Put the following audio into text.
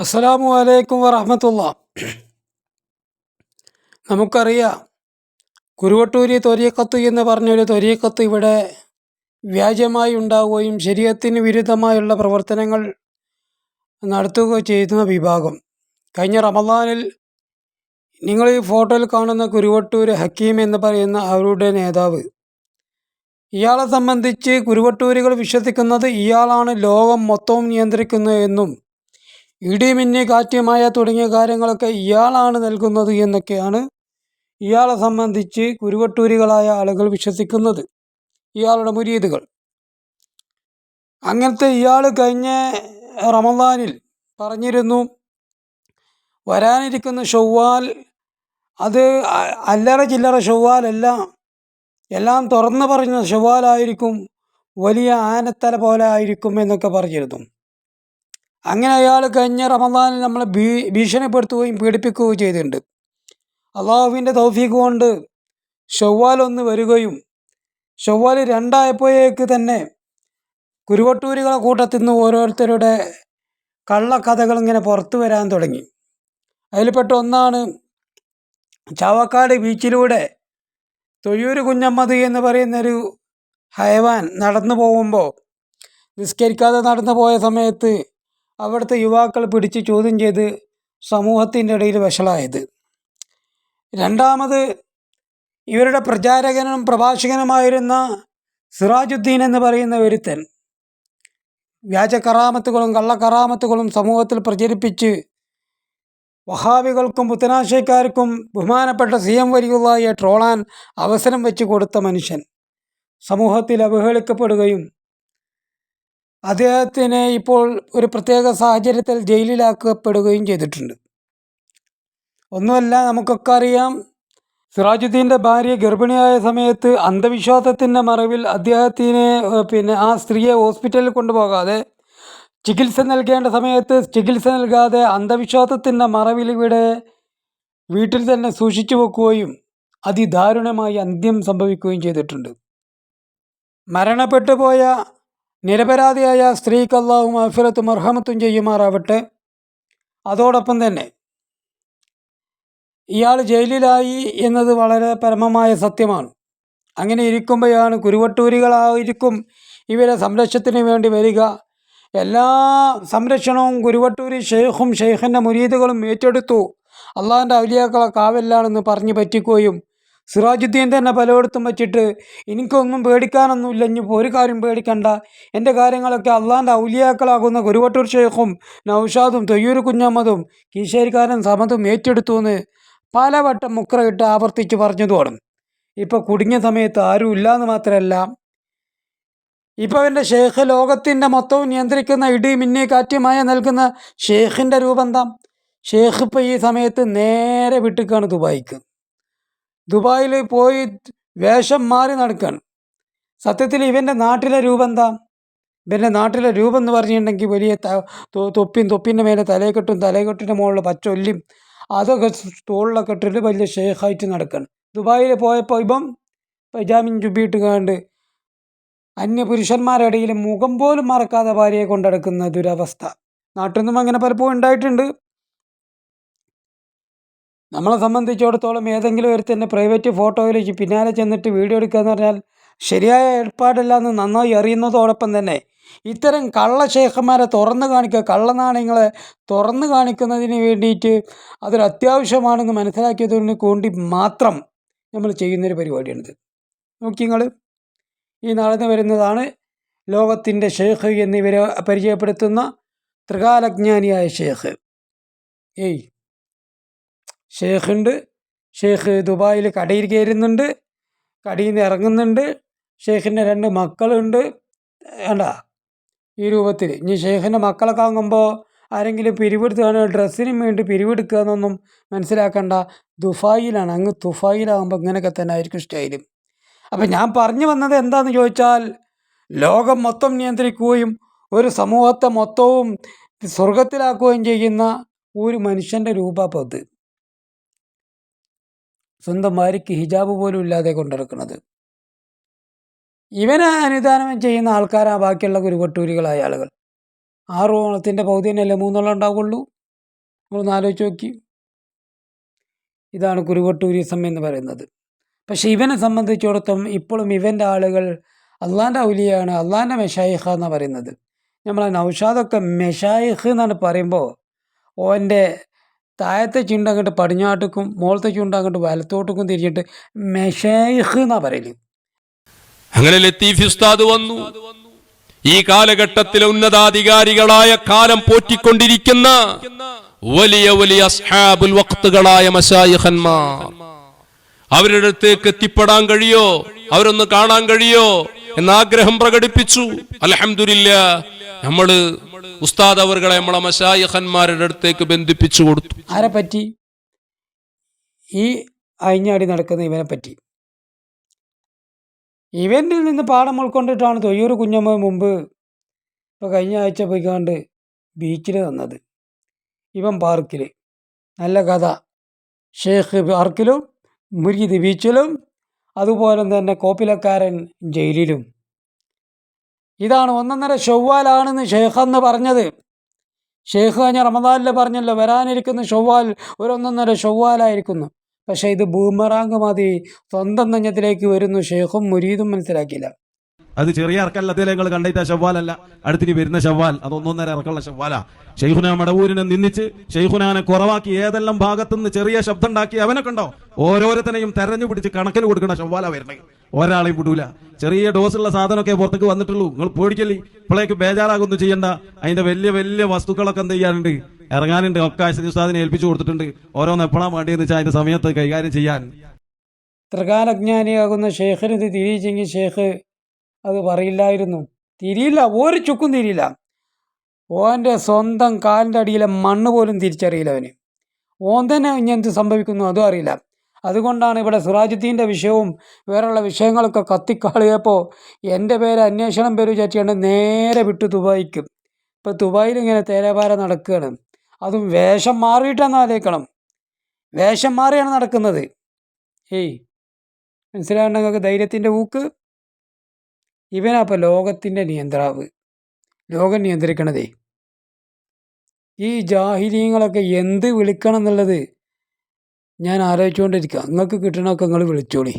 അസ്സലാമു അലൈക്കും വറഹമത്തുള്ള. നമുക്കറിയാം കുരുവട്ടൂരി തൊരിയക്കത്ത് എന്ന് പറഞ്ഞൊരു തൊരിയക്കത്ത് ഇവിടെ വ്യാജമായി ഉണ്ടാവുകയും ശരീരത്തിന് വിരുദ്ധമായുള്ള പ്രവർത്തനങ്ങൾ നടത്തുക ചെയ്യുന്ന വിഭാഗം. കഴിഞ്ഞ റമദാനിൽ നിങ്ങൾ ഈ ഫോട്ടോയിൽ കാണുന്ന കുരുവട്ടൂർ ഹക്കീം എന്ന് പറയുന്ന അവരുടെ നേതാവ് ഇയാളെ സംബന്ധിച്ച് കുരുവട്ടൂരുകൾ വിശ്വസിക്കുന്നത് ഇയാളാണ് ലോകം മൊത്തവും നിയന്ത്രിക്കുന്നത് എന്നും ഇടിമിന്നി കാറ്റ് മഴ തുടങ്ങിയ കാര്യങ്ങളൊക്കെ ഇയാളാണ് നൽകുന്നത് എന്നൊക്കെയാണ് ഇയാളെ സംബന്ധിച്ച് കുരുവട്ടൂരികളായ ആളുകൾ വിശ്വസിക്കുന്നത്. ഇയാളുടെ മുരീതുകൾ. അങ്ങനത്തെ ഇയാൾ കഴിഞ്ഞ റമദാനിൽ പറഞ്ഞിരുന്നു വരാനിരിക്കുന്ന ഷവ്വാൽ അത് അല്ലറ ചില്ലറ ഷവ്വാലല്ല എല്ലാം തുറന്നു പറഞ്ഞ ഷവ്വാലായിരിക്കും വലിയ ആനത്തല പോലെ ആയിരിക്കും എന്നൊക്കെ പറഞ്ഞിരുന്നു. അങ്ങനെ അയാൾ കഴിഞ്ഞ റമദാനിൽ നമ്മളെ ഭീ ഭീഷണിപ്പെടുത്തുകയും പീഡിപ്പിക്കുകയും ചെയ്തിട്ടുണ്ട്. അള്ളാഹുവിന്റെ തൗഫീഖ് കൊണ്ട് ഷവ്വാൽ ഒന്ന് വരികയും ഷവ്വാൽ രണ്ടായപ്പോഴേക്ക് തന്നെ കുരുവട്ടൂരികളെ കൂട്ടത്തിൽ നിന്ന് ഓരോരുത്തരുടെ കള്ളക്കഥകൾ ഇങ്ങനെ പുറത്തു വരാൻ തുടങ്ങി. അതിൽപ്പെട്ട ഒന്നാണ് ചാവക്കാട് ബീച്ചിലൂടെ തൊഴിയൂർ കുഞ്ഞമ്മദ് എന്ന് പറയുന്നൊരു ഹയവാൻ നടന്നു പോകുമ്പോൾ നിസ്കരിക്കാതെ നടന്നു പോയ സമയത്ത് അവിടുത്തെ യുവാക്കൾ പിടിച്ച് ചോദ്യം ചെയ്ത് സമൂഹത്തിന്റെ ഇടയിൽ വഷളായത്. രണ്ടാമത് ഇവരുടെ പ്രചാരകനും പ്രഭാഷകനുമായിരുന്ന സിറാജുദ്ദീൻ എന്ന് പറയുന്ന ഒരുത്തൻ വ്യാജ കറാമത്തുകളും കള്ളക്കറാമത്തുകളും സമൂഹത്തിൽ പ്രചരിപ്പിച്ച് വഹാബികൾക്കും പുത്തനാശയക്കാർക്കും ബഹുമാനപ്പെട്ട സി എം വരികളായ ട്രോളാൻ അവസരം വെച്ച് കൊടുത്ത മനുഷ്യൻ. സമൂഹത്തിൽ അവഹേളിക്കപ്പെടുകയും അദ്ദേഹത്തിനെ ഇപ്പോൾ ഒരു പ്രത്യേക സാഹചര്യത്തിൽ ജയിലിലാക്കപ്പെടുകയും ചെയ്തിട്ടുണ്ട്. ഒന്നുമല്ല നമുക്കൊക്കെ അറിയാം സിറാജുദ്ദീന്റെ ഭാര്യ ഗർഭിണിയായ സമയത്ത് അന്ധവിശ്വാസത്തിന്റെ മറവിൽ അദ്ദേഹത്തിനെ പിന്നെ ആ സ്ത്രീയെ ഹോസ്പിറ്റലിൽ കൊണ്ടുപോകാതെ ചികിത്സ നൽകേണ്ട സമയത്ത് ചികിത്സ നൽകാതെ അന്ധവിശ്വാസത്തിന്റെ മറവിൽ ഇവിടെ വീട്ടിൽ തന്നെ സൂക്ഷിച്ചു വെക്കുകയും അതിദാരുണമായി അന്ത്യം സംഭവിക്കുകയും ചെയ്തിട്ടുണ്ട്. മരണപ്പെട്ടു പോയ നിരപരാധിയായ സ്ത്രീക്ക് അള്ളാഹു മഹഫിറത്തും അർഹമത്തും ചെയ്യുമാറാവട്ടെ. അതോടൊപ്പം തന്നെ ഇയാൾ ജയിലിലായി എന്നത് വളരെ പരമമായ സത്യമാണ്. അങ്ങനെ ഇരിക്കുമ്പോഴാണ് കുരുവട്ടൂരികളായിരിക്കും ഇവരെ സംരക്ഷണത്തിന് വേണ്ടി വരിക. എല്ലാ സംരക്ഷണവും കുരുവട്ടൂരി ഷെയ്ഖും ഷെയ്ഖിന്റെ മുരീദുകളും ഏറ്റെടുത്തു. അള്ളാഹിന്റെ ഔലിയാക്കളെ കാവല്ലാണെന്ന് പറഞ്ഞു പറ്റിക്കുകയും സിറാജുദ്ദീൻ തന്നെ പലയിടത്തും വെച്ചിട്ട് എനിക്കൊന്നും പേടിക്കാനൊന്നുമില്ല ഇനിയിപ്പോൾ ഒരു കാര്യം പേടിക്കണ്ട. എന്റെ കാര്യങ്ങളൊക്കെ അള്ളാന്റെ ഔലിയാക്കളാകുന്ന കുരുവട്ടൂർ ഷെയ്ഖും നൗഷാദും തൊയ്യൂർ കുഞ്ഞമ്മദും കീശേരിക്കാരൻ സമതും ഏറ്റെടുത്തു എന്ന് പലവട്ടം മുക്രയിട്ട് ആവർത്തിച്ച് പറഞ്ഞതുമാണ് ഇപ്പോൾ കുടുങ്ങിയ സമയത്ത് ആരും ഇല്ലയെന്ന് മാത്രമല്ല ഇപ്പോൾ എന്റെ ഷേഖ് ലോകത്തിന്റെ മൊത്തവും നിയന്ത്രിക്കുന്ന ഇടി മിന്നി കാറ്റുമായ നൽകുന്ന ഷേഖിന്റെ രൂപം എന്താ? ഷേഖ് ഇപ്പോൾ ഈ സമയത്ത് നേരെ വിട്ടിക്കാണ് ദുബായിക്ക്. ദുബായിൽ പോയി വേഷം മാറി നടക്കുകയാണ് സത്യത്തിൽ ഇവന്റെ നാട്ടിലെ രൂപം എന്താ ഇവന്റെ നാട്ടിലെ രൂപം എന്ന് പറഞ്ഞിട്ടുണ്ടെങ്കിൽ വലിയ തൊപ്പിയും തൊപ്പിന്റെ മേലെ തലയെക്കെട്ടും തലയെക്കെട്ടിന്റെ മുകളിൽ പച്ചൊല്ലിയും അതൊക്കെ തോളിലൊക്കെ ഇട്ടിട്ട് വലിയ ഷേഖായിട്ട് നടക്കുകയാണ് ദുബായിൽ പോയപ്പോൾ ഇപ്പം പൈജാമിൻ ചുബിയിട്ട് കണ്ട് അന്യ പുരുഷന്മാരുടെ ഇടയിൽ മുഖം പോലും മറക്കാതെ ഭാര്യയെ കൊണ്ടടക്കുന്ന ദുരവസ്ഥ. നാട്ടിൽ നിന്നും അങ്ങനെ പലപ്പോഴും ഉണ്ടായിട്ടുണ്ട്. നമ്മളെ സംബന്ധിച്ചിടത്തോളം ഏതെങ്കിലും ഒരുത്തന്നെ പ്രൈവറ്റ് ഫോട്ടോയിലേക്ക് പിന്നാലെ ചെന്നിട്ട് വീഡിയോ എടുക്കുക എന്ന് പറഞ്ഞാൽ ശരിയായ ഏർപ്പാടില്ല എന്ന് നന്നായി അറിയുന്നതോടൊപ്പം തന്നെ ഇത്തരം കള്ളശേഖന്മാരെ തുറന്നു കാണിക്കുക കള്ളനാണയങ്ങളെ തുറന്നു കാണിക്കുന്നതിന് വേണ്ടിയിട്ട് അതൊരു അത്യാവശ്യമാണെന്ന് മനസ്സിലാക്കിയതിന് വേണ്ടി മാത്രം നമ്മൾ ചെയ്യുന്നൊരു പരിപാടിയാണിത്. നോക്കി നിങ്ങൾ ഈ നടന്നു വരുന്നതാണ് ലോകത്തിന്റെ ഷേഖ് എന്നിവരെ പരിചയപ്പെടുത്തുന്ന ത്രികാലജ്ഞാനിയായ ഷേഖ് ഏയ്. ഷേഖുണ്ട്. ഷേഖ് ദുബായിൽ കടയിൽ കയറുന്നുണ്ട്. കടയിൽ നിന്ന് ഇറങ്ങുന്നുണ്ട്. ഷേഖിന്റെ രണ്ട് മക്കളുണ്ട്. വേണ്ട ഈ രൂപത്തിൽ. ഇനി ഷേഖിന്റെ മക്കളൊക്കെ ആകുമ്പോൾ ആരെങ്കിലും പിരിവെടുത്തുകയാണോ ഡ്രസ്സിനും വേണ്ടി പിരിവെടുക്കുക എന്നൊന്നും മനസ്സിലാക്കണ്ട. ദുഫായിലാണ്. അങ്ങ് തുഫായിലാകുമ്പോൾ ഇങ്ങനെയൊക്കെ തന്നെ ആയിരിക്കും സ്റ്റൈലും. അപ്പം ഞാൻ പറഞ്ഞു വന്നത് എന്താണെന്ന് ചോദിച്ചാൽ ലോകം മൊത്തം നിയന്ത്രിക്കുകയും ഒരു സമൂഹത്തെ മൊത്തവും സ്വർഗത്തിലാക്കുകയും ചെയ്യുന്ന ഒരു മനുഷ്യന്റെ രൂപപ്പത് സ്വന്തം ഭാര്യയ്ക്ക് ഹിജാബ് പോലും ഇല്ലാതെ കൊണ്ടിറക്കുന്നത്. ഇവനെ അനുദാനം ചെയ്യുന്ന ആൾക്കാരാണ് ബാക്കിയുള്ള കുരുവട്ടൂരികളായ ആളുകൾ. ആറു ഓണത്തിന്റെ പൗതിനല്ലേ മൂന്നോളം ഉണ്ടാവുള്ളൂ? നമ്മളൊന്ന് ആലോചിച്ച് നോക്കി. ഇതാണ് കുരുവട്ടൂരിസം എന്ന് പറയുന്നത്. പക്ഷെ ഇവനെ സംബന്ധിച്ചിടത്തോളം ഇപ്പോഴും ഇവന്റെ ആളുകൾ അള്ളാന്റെ ഔലിയാണ് അള്ളാന്റെ മെഷായിഹ എന്നാണ് പറയുന്നത്. നമ്മളെ നൗഷാദൊക്കെ മെഷായിഹ് എന്നാണ് പറയുമ്പോൾ ഓന്റെ താഴത്തെ ചുണ്ട് അങ്ങോട്ട് പടിഞ്ഞാട്ടുക്കും മുകളത്തെ ചുണ്ട് അങ്ങോട്ട് വലത്തോട്ടുക്കും തിരിച്ചിട്ട് മെഷായിഖ് എന്നാ പറയൽ. അങ്ങനെ ലത്തീഫ് ഉസ്താദ് വന്നു. ഈ കാലഘട്ടത്തിലെ ഉന്നതാധികാരികളായ കാലം പോറ്റിക്കൊണ്ടിരിക്കുന്ന വലിയ വലിയ അസ്ഹാബുൽ വക്തുകളായ മശായിഖന്മാർ. അവരുടെ അടുത്തേക്ക് എത്തിപ്പെടാൻ കഴിയോ? അവരൊന്ന് കാണാൻ കഴിയോ? എന്ന ആഗ്രഹം പ്രകടിപ്പിച്ചു. അലഹമില്ല നമ്മൾ ഉസ്താദ് അവർകളെ നമ്മളെ മശായഹന്മാരുടെ അടുത്തേക്ക് ബന്ധിപ്പിച്ചു കൊടുത്തു. ആരെ പറ്റി? ഈ അയിഞ്ഞാടി നടക്കുന്ന ഇവനെ പറ്റി. ഇവന്റിൽ നിന്ന് പാഠം ഉൾക്കൊണ്ടിട്ടാണ് തൊയ്യൂർ കുഞ്ഞമ്മ മുമ്പ് ഇപ്പോൾ കഴിഞ്ഞ ആഴ്ച പോയിക്കാണ്ട് ബീച്ചിൽ തന്നത് ഇവൻ പാർക്കിൽ നല്ല കഥ. ഷേഖ് പാർക്കിലും മുരീദ് ബീച്ചിലും അതുപോലെ തന്നെ കോപ്പിലക്കാരൻ ജയിലിലും. ഇതാണ് ഒന്നൊന്നര ഷവ്വാലാണെന്ന് ഷേഖ് എന്ന് പറഞ്ഞത്. ഷേഖ് കഴിഞ്ഞ റമദാനിൽ പറഞ്ഞല്ലോ വരാനിരിക്കുന്ന ഷവ്വാൽ ഒരു ഒന്നൊന്നര ഷവ്വാലായിരിക്കുന്നു. പക്ഷേ ഇത് ബൂമറാങ് മതി സ്വന്തം നെഞ്ഞത്തിലേക്ക് വരുന്നു ഷെയ്ഖും മുരീദും മനസ്സിലാക്കിയില്ല. അത് ചെറിയ ഇറക്കല്ല നിങ്ങൾ കണ്ടിട്ട് ഷവ്വാലല്ല അടുത്തിനി വരുന്ന ഷവ്വാൽ അത് ഒന്നൊന്നര ഇറക്കമുള്ള ഷവ്വാല ഷെയ്ഖുന മടവൂരിനെ നിന്നിച്ച് ഷെയ്ഖുനാനെ കുറവാക്കി ഏതെല്ലാം ഭാഗത്തുനിന്ന് ചെറിയ ശബ്ദം ഉണ്ടാക്കി അവനെ കണ്ടോ? ഓരോരുത്തനെയും തെരഞ്ഞു പിടിച്ച് കണക്കിന് കൊടുക്കണ ഷവ്വാല വരണേ ഒരാളെയും വിടൂല. ചെറിയ ഡോസുള്ള സാധനമൊക്കെ പുറത്തേക്ക് വന്നിട്ടുള്ളൂ. നിങ്ങൾ പേടിക്കല്ലേ? ഇപ്പോഴേക്ക് ബേജാറാകൊന്നും ചെയ്യണ്ട. അതിന്റെ വലിയ വലിയ വസ്തുക്കളൊക്കെ എന്ത് ചെയ്യാനുണ്ട്? ഇറങ്ങാനുണ്ട്. ഒക്കെ ആശുപത്രി ഉസ്താദിനെ ഏൽപ്പിച്ചു കൊടുത്തിട്ടുണ്ട്. ഓരോന്ന് എപ്പോഴാണ് വേണ്ടിയെന്ന് വെച്ചാൽ അതിന്റെ സമയത്ത് കൈകാര്യം ചെയ്യാൻ. ത്രികാലജ്ഞാനിയാകുന്ന ഷേഖിന് ഇത് തിരിയിച്ചെങ്കിൽ ഷേഖ് അത് പറയില്ലായിരുന്നു. തിരിയില്ല. ഒരു ചുക്കും തിരിയില്ല. ഓന്റെ സ്വന്തം കാലിന്റെ അടിയിലെ മണ്ണ് പോലും തിരിച്ചറിയില്ല അവന്. ഓൻ തന്നെ ഇനി എന്ത് സംഭവിക്കുന്നു അതും അറിയില്ല. അതുകൊണ്ടാണ് ഇവിടെ സിറാജുദ്ദീന്റെ വിഷയവും വേറെയുള്ള വിഷയങ്ങളൊക്കെ കത്തിക്കാളിയപ്പോൾ എന്റെ പേര് അന്വേഷണം പേര് വിചാരിച്ചുകൊണ്ട് നേരെ വിട്ടു ദുബായിക്ക്. ഇപ്പോൾ ദുബായിൽ ഇങ്ങനെ തേരാപാര നടക്കുകയാണ്. അതും വേഷം മാറിയിട്ടാണ് ആലോചിക്കണം. വേഷം മാറിയാണ് നടക്കുന്നത്. ഏയ് മനസ്സിലാകണ്ട നിങ്ങൾക്ക് ധൈര്യത്തിന്റെ ഊക്ക്? ഇവനാ ഇപ്പോൾ ലോകത്തിന്റെ നിയന്ത്രാവ്. ലോകം നിയന്ത്രിക്കണതേ. ഈ ജാഹിലീങ്ങളൊക്കെ എന്ത് വിളിക്കണം എന്നുള്ളത് ഞാൻ ആലോചിച്ചുകൊണ്ടിരിക്കുക നിങ്ങൾക്ക് കിട്ടണമൊക്കെ നിങ്ങൾ വിളിച്ചോളി.